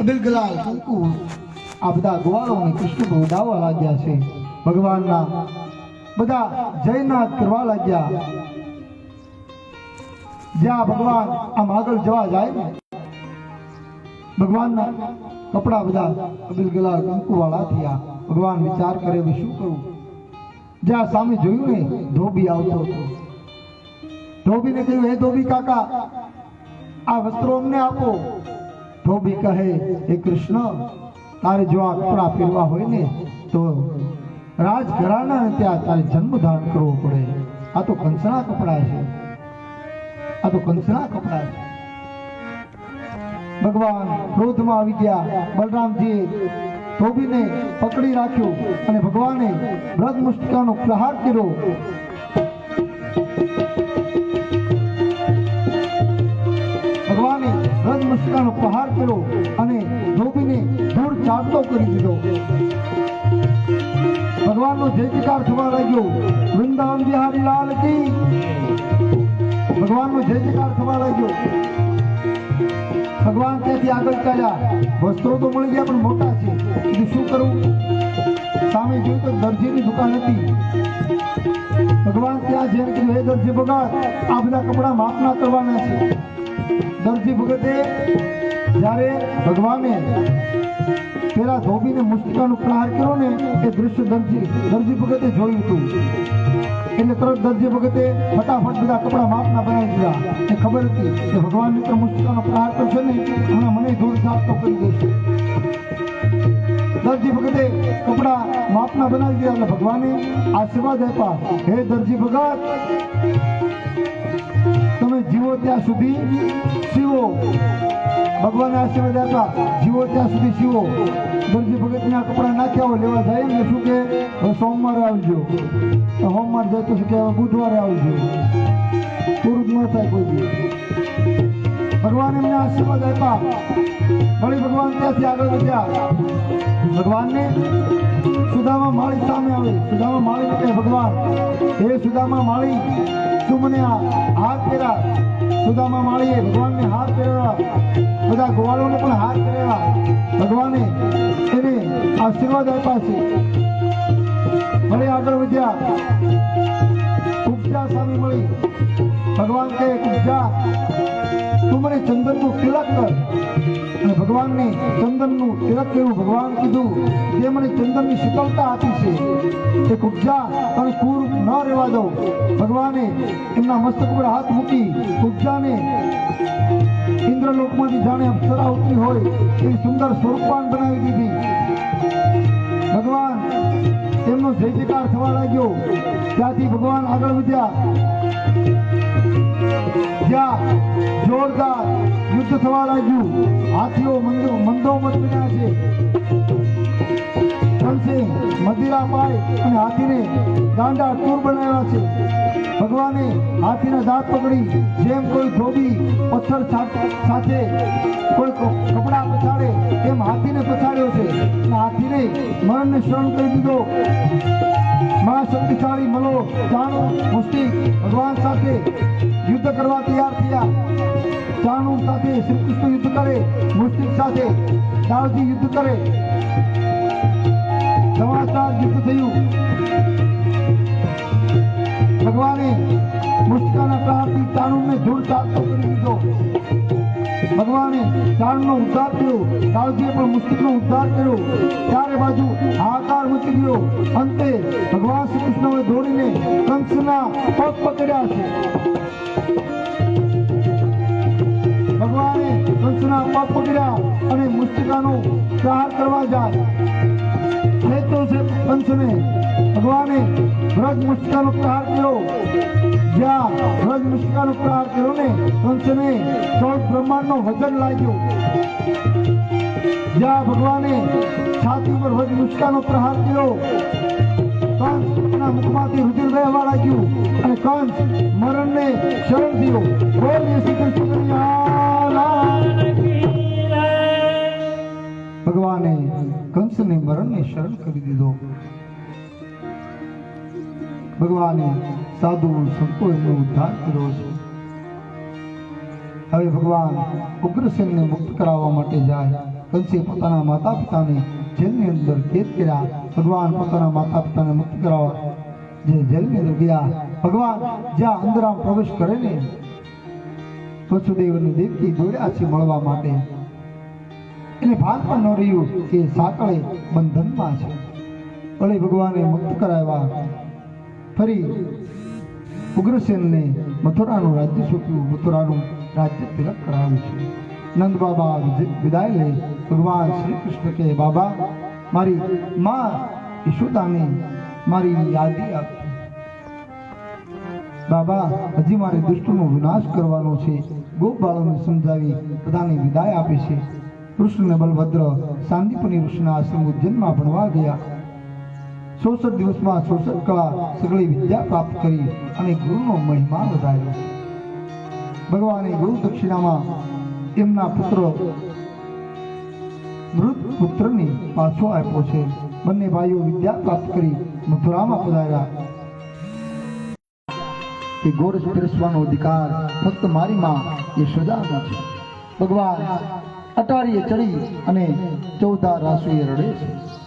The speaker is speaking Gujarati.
અબિલ ગલાલ કંકુ આ બધા ગોવાળોને કૃષ્ણ ઉડાવવા લાગ્યા છે. ભગવાનના બધા જયનાથ કરવા લાગ્યા. જ્યાં ભગવાન આમ આગળ જવા જાય, ભગવાનના કપડા બધા અબિલ ગલાલ કંકુ વાળા થયા. ભગવાન વિચાર કરે, હવે શું કરું? જ્યાં સામે જોયું ને, ધોબી આવતો હતો. ધોબીને કહ્યું, હે ધોબી કાકા, આ વસ્ત્રો અમને આપો. ધોબી કહે, હે કૃષ્ણ, તારે જો આ કપડા પહેરવા હોય ને, તો રાજઘરાના ત્યાં તારે જન્મ ધારણ કરવો પડે. આ તો કંસના કપડા છે. આ તો કંસના કપડા છે. ભગવાન ક્રોધમાં આવી ગયા. બલરામજી ધોબીને પકડી રાખ્યો અને ભગવાને વ્રત મુષ્ટિકાનો પ્રહાર કર્યો. ભગવાને વ્રત પ્રહાર કર્યો અને ધોબીને ધૂળ ચાટતો કરી દીધો. ભગવાનનો જય જયકાર થવા લાગ્યો. વૃંદાવન બિહારી લાલ કી. ભગવાનનો જય જયકાર થવા લાગ્યો. ભગવાન ત્યાંથી આગળ ચાલ્યા. વસ્ત્રો તો મળી ગયા, પણ મોટા છે. શું કરવું સામે જોયું તો દરજીની દુકાન હતી. ભગવાન ત્યાં જઈને કીધું, હે દરજી ભગત આ બધા કપડા માપના કરવાના છે. દરજી ભગતે જ્યારે ભગવાને પેલા ધોબીને મુસ્તિકાનો પ્રહાર કર્યો ને, એ દૃશ્ય દરજી દરજી ભગતે જોયું હતું. એટલે તરત દરજી ભગતે ફટાફટ બધા કપડા માપના બનાવી દીધા. એ ખબર હતી કે ભગવાન મિત્ર મુસ્તિકાનો પ્રહાર કરશે ને, હમણાં મને ધૂળ સાફ કરી દેશે. દરજી ભગતે કપડા માપના બનાવી દીધા એટલે ભગવાને આશીર્વાદ આપ્યા. હે દરજી ભગત તમે જીવો ત્યાં સુધી સીવો ભગવાને આશીર્વાદ આપ્યા જીવો ત્યાં સુધી સીવો દરજી ભગતના કપડા નાખ્યા હોય લેવા જાય ને શું કે સોમવારે આવજો. સોમવાર જાય તો શું કે બુધવારે આવજો. પૂરું ન થાય કોઈ ભગવાન એમને આશીર્વાદ આપ્યા. વળી ભગવાન ત્યાંથી આગળ વધ્યા. ભગવાનને સુદામા માળી સામે આવે. સુદામા માળી કહે, ભગવાન, હે સુદામા માળી તું હાથ પહેરા સુદામા માળીએ ભગવાનને હાથ પહેરાવ્યા બધા ગોવાળોને પણ હાથ પહેરાવ્યા ભગવાને એને આશીર્વાદ આપ્યા છે. ભલે આગળ વધ્યા. ઉપજા સારી મળી. ભગવાન કહે ઉપજા તું મને ચંદનનું તિલક કર. અને ભગવાનને ચંદનનું તિલક કર્યું ભગવાન કીધું તે મને ચંદનની શીતળતા આપી છે. તે કુબજા તને કુર ન રહેવા દઉં. ભગવાને એમના મસ્તક પર હાથ મૂકી કુબજાને ઇન્દ્રલોકમાંથી જાણે અપ્સરા ઉતરી હોય, એવી સુંદર સ્વરૂપાન બનાવી દીધી. ભગવાન તેમનો જય જયકાર થવા લાગ્યો. ત્યાંથી ભગવાન આગળ વધ્યા. જ્યાં જોરદાર યુદ્ધ થવા લાગ્યું. હાથીઓ મંદો મંદોમત બન્યા છે. કંસે મદિરા અને હાથીને ગાંડા ટૂર બનાવ્યા છે. ભગવાને હાથીના દાંત પકડી, જેમ કોઈ ધોબી પથ્થર સાથે કોઈ કપડા પછાડે, તેમ હાથીને પછાડ્યો છે. અને હાથીને મરણને શરણ કરી દીધો. મા શક્તિશાળી મલો, ચાણુ મુસ્તિક ભગવાન સાથે યુદ્ધ કરવા તૈયાર થયા. ચાણુ સાથે શ્રી કૃષ્ણ યુદ્ધ કરે મુષ્ટિક સાથે દાવજી યુદ્ધ કરે. ધમાસાર ગીત થયું. ભગવાને મુસ્તિકાના પ્રહારથી ચાણુને ધૂળ ચાટતો કરી દીધો ભગવાને ચાણનો ઉદ્ધાર કર્યો. દાવજીએ પણ મુસ્તિકનો ઉદ્ધાર કર્યો. ચારે બાજુ હાકાર મચી ગયો. અંતે ભગવાન શ્રી કૃષ્ણએ દોડીને કંસના પગ પકડ્યા છે. ભગવાને કંસના પગ પકડ્યા અને મુસ્તિકાનો પ્રહાર કરવા જાય. ખેતો છે ભગવાને વ્રજ મુસ્તિકાનો પ્રહાર કર્યો. જ્યાં વ્રજ મુસ્તિકાનો પ્રહાર કર્યો ને કંસને ચૌદ બ્રહ્માંડનો વજન લાગ્યો. જ્યાં ભગવાને છાતી પર વ્રજ મુસ્તિકાનો પ્રહાર કર્યો. કંસના મુખમાંથી રુધિર વહેવા લાગ્યું અને કંસ મરણને શરણ થયો બોલ શ્રી કૃષ્ણ ભગવાને કંસને મરણને શરણ કરી દીધો. ભગવાને સાધુ સંતો એમનો ઉદ્ધાર કર્યો છે. હવે ભગવાન ઉગ્રસેનને મુક્ત કરાવવા માટે જાય. કંસે પોતાના માતા પિતાને જેલની અંદર કેદ કર્યા. ભગવાન પોતાના માતા પિતાને મુક્ત કરાવવા જે જેલની અંદર ગયા. ભગવાન જ્યાં અંદર પ્રવેશ કરે ને વસુદેવ અને દેવકી દોડ્યા છે મળવા માટે. એને ભાન પણ ન રહ્યું કે સાંકળે બંધનમાં છે. ભલે ભગવાને મુક્ત કરાવ્યા, ફરી ઉગ્રસેનને મથુરાનું રાજ્ય સોંપ્યું. મથુરાનું રાજ્ય તિલક કરાવ્યું છે. નંદ બાબા વિદાય લે. ભગવાન શ્રી કૃષ્ણ કે બાબા, મારી માં યશોદાને મારી યાદી આપજો બાબા, હજી મારે દુષ્ટનો વિનાશ કરવાનો છે. ગોપ બાળોને સમજાવી બધાને વિદાય આપે છે. કૃષ્ણ બલભદ્ર સાંદીપની ઋષિના આશ્રમ ઉજ્જૈનમાં ભણવા ગયા. ચોસઠ દિવસમાં ચોસઠ કળા સગળી વિદ્યા પ્રાપ્ત કરી અને ગુરુનો મહિમા વધાર્યો. ભગવાને ગુરુ દક્ષિણામાં એમના પુત્ર મૃત પુત્રને પાછો આપ્યો છે. બંને ભાઈઓ વિદ્યા પ્રાપ્ત કરી મથુરામાં પધાર્યા. કે ગોરસ પીરસવાનો અધિકાર ફક્ત મારી માં યશોદાનો છે. ભગવાન અટારીએ ચડી અને ચૌદા રાસુએ રડે છે.